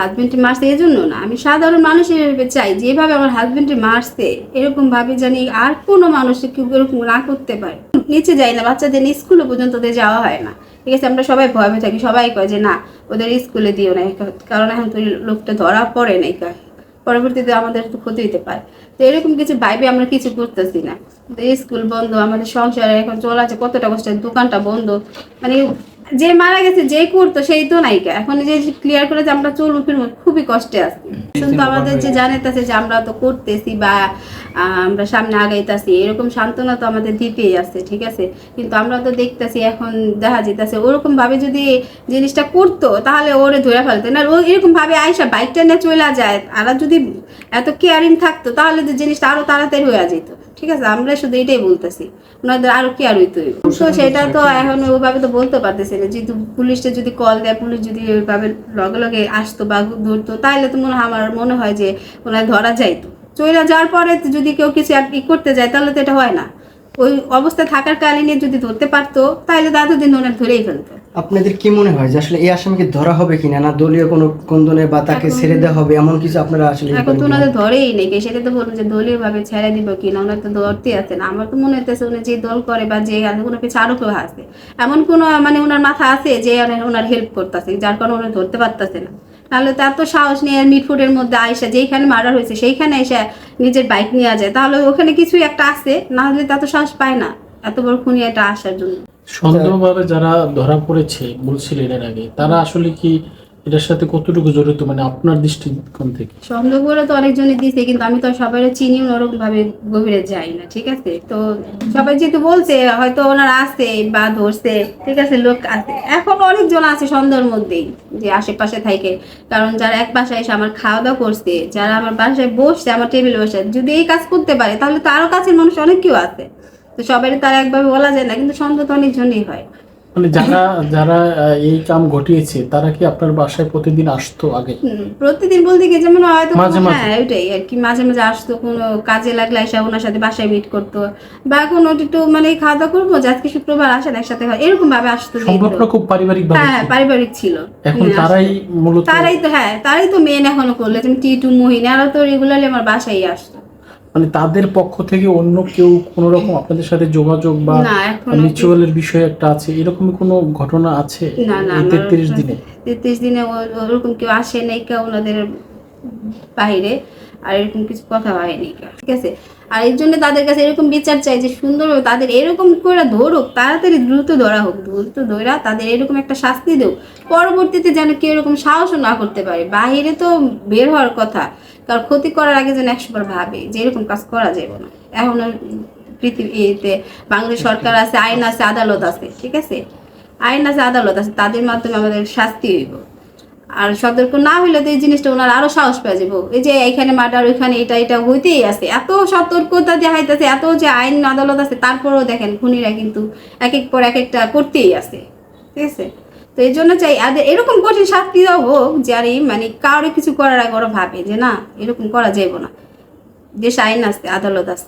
হাজবেন্ডে মারছে এই জন্য না। আমি সাধারণ মানুষ হিসেবে চাই যেভাবে আমার হাজবেন্ডে মারছে এরকম ভাবে জানি আর কোনো মানুষ কেউ এরকম না করতে পারে। নিচে যাই না, বাচ্চাদের স্কুলে পর্যন্ত ওদের যাওয়া হয় না। ঠিক আছে, আমরা সবাই ভয় থাকি, সবাই কয় যে না, ওদের স্কুলে দিও না কারণ এখন তো লোকটা ধরা পড়ে নাই পরবর্তীতে আমাদের তো ক্ষতি হতে পারে। তো এরকম কিছু ভাইবে আমরা কিছু করতেছি না। স্কুল বন্ধ, আমাদের সংসারে এখন চলে আছে কতটা কষ্ট দোকানটা বন্ধ। মানে যে মারা গেছে যে করতো সেই তো নাইকা এখন যে ক্লিয়ার করে যে আমরা চলবো ফিরবো খুবই কষ্টে আছি। কিন্তু আমাদের যে জানাইতেছে যে আমরা তো করতেছি বা আমরা সামনে আগাইতেছি এরকম সান্ত্বনা তো আমাদের দিতেই আছে ঠিক আছে? কিন্তু আমরা তো দেখতেছি এখন দেখা যেতেছে ওরকম ভাবে যদি জিনিসটা করতো তাহলে ওরে ধরে ফেলতো। না ও এরকম ভাবে আইসা বাইকটা নিয়ে চলে যায় আর যদি এত কেয়ারিং থাকতো তাহলে তো জিনিসটা আরও তাড়াতাড়ি হয়ে যেত ঠিক আছে আমরা শুধু এটাই বলতেছি। ওনাদের আরও কি আর তো সেটা তো এখন ওইভাবে তো বলতে পারতেছি না। যেহেতু পুলিশটা যদি কল দেয় পুলিশ যদি ওইভাবে লগে লগে আসতো বা ধরতো তাহলে তো মনে হয় আমার মনে হয় যে ওনার ধরা যাইতো। চলে যাওয়ার পরে যদি কেউ কিছু ই করতে যায় তাহলে তো এটা হয় না। ওই অবস্থায় থাকার কালীনে যদি ধরতে পারতো তাহলে তো এতদিন ওনার ধরেই ফেলতো। আপনাদের কি মনে হয় যে আসলে এই আসামিকে ধরা হবে কিনা না দলীয় কোনো কন্দনে বা তাকে ছেড়ে দেওয়া হবে এমন কিছু আপনারা আসলে এখন তো ওনাদের ধরেই নেই সেটা তো বলুন যে দলীয় ভাবে ছেড়ে দিব কিনা ওনার তো ধরতে আছে না। আমার তো মনে হইতেছে উনি যে দল করে বা যে পিছনে আরও কেউ আছে। এমন কোনো মানে ওনার মাথা আছে যে ওনার হেল্প করতেছে যার কারণে ওনার ধরতে পারতেছে না। তাহলে তো এত সাহস নিয়ে মিটফুটের মধ্যে আয়সা যেইখানে মার্ডার হয়েছে, সেইখানে এসে নিজের বাইক নিয়ে যায়। তাহলে ওখানে কিছুই একটা আছে, না হলে তো সাহস পায় না, এত বড় খুনি এটা আসার জন্য। সন্দেহভাবে যারা ধরা পড়েছে, বলছিলেন এর আগে, তারা আসলে কি এটার সাথে কতটুকু জড়িত? মানে আপনার দৃষ্টিকোণ থেকে। সন্দেহ করে তো অনেকজনই দিছে কিন্তু আমি তো সবাই চিনি ওরকম ভাবে গভীরে যাই না, ঠিক আছে? তো সবাই যেহেতু বলছে, হয়তো ওনারা আছে বা ধরছে, ঠিক আছে, লোক আছে এখন অনেকজন আছে সন্দেহের মধ্যেই, যে আশেপাশে থাকে। কারণ যারা এক বাসায় এসে আমার খাওয়া দাওয়া করছে, যারা আমার বাসায় বসছে, আমার টেবিলে বসে, যদি এই কাজ করতে পারে, তাহলে তো আরও কাছের মানুষ অনেক কেউ আছে। তো সবাই তার একভাবে বলা যায় না, কিন্তু সন্দেহ তো অনেকজনই হয়। মানে যারা যারা এই কাম ঘটিয়েছে তারা কি আপনার বাসায় প্রতিদিন আসতো আগে? প্রতিদিন বলতে গিয়ে যেমন হয়তো মাঝে মাঝে। হ্যাঁ ওইটাই আর কি। মাঝে মাঝে আসতো কোনো কাজে লাগলে এসে ওনার সাথে বাসায় মিট করতো। বা কোনো একটু মানে খাওয়া দাওয়া করব আজকে শুক্রবার আসেন একসাথে হয়। এরকম ভাবে আসতো। সম্পর্কটা খুব পারিবারিক হ্যাঁ পারিবারিক ছিল। এখন তারাই মূলত তারাই তো হ্যাঁ তারাই তো মেন এখনও করল। যেমন টিটু মোহিনী আরও তো রেগুলারলি আমার বাসায় আসতো। মানে তাদের পক্ষ থেকে অন্য কেউ কোন রকম আপনাদের সাথে যোগাযোগ বা মিউচুয়ালের বিষয় একটা আছে? এরকম কোনো ঘটনা আছে তেত্রিশ দিনে? তেত্রিশ দিনে ওরকম কেউ আসে নাই কেউ ওনাদের বাইরে। আর এরকম কিছু কথা হয়নি। ঠিক আছে? আর এর জন্য তাদের কাছে এরকম বিচার চাই যে সুন্দরভাবে তাদের এরকম করে ধরুক, তাড়াতাড়ি দ্রুত ধরা হোক, দ্রুত ধরা তাদের এরকম একটা শাস্তি দেও পরবর্তীতে যেন কেউ এরকম সাহসও না করতে পারে। বাহিরে তো বের হওয়ার কথা, কারণ ক্ষতি করার আগে যেন একশো বার ভাবে যে এরকম কাজ করা যাবে না। এখন পৃথিবীতে বাংলাদেশ সরকার আছে, আইন আছে, আদালত আছে, ঠিক আছে? আইন আছে, আদালত আছে, তাদের মাধ্যমে আমাদের শাস্তি হইব। আর সতর্ক না হইলে তো এই জিনিসটা ওনার আরও সাহস পেয়ে যাব। এই যে এখানে মার্ডার ওইখানে এটা এটা হইতেই আছে। এত সতর্কতা দেখাইতেছে এত যে আইন আদালত আছে, তারপরেও দেখেন খুনিরা কিন্তু এক এক পর এক একটা করতেই আছে। ঠিক আছে? তো এই জন্য চাই আদের এরকম কঠিন শাস্তি দেওয়া হোক যারে মানে কারও কিছু করার আগে ওরা ভাবে যে না, এরকম করা যাইব না। দেশ আইন আছে, আদালত আছে।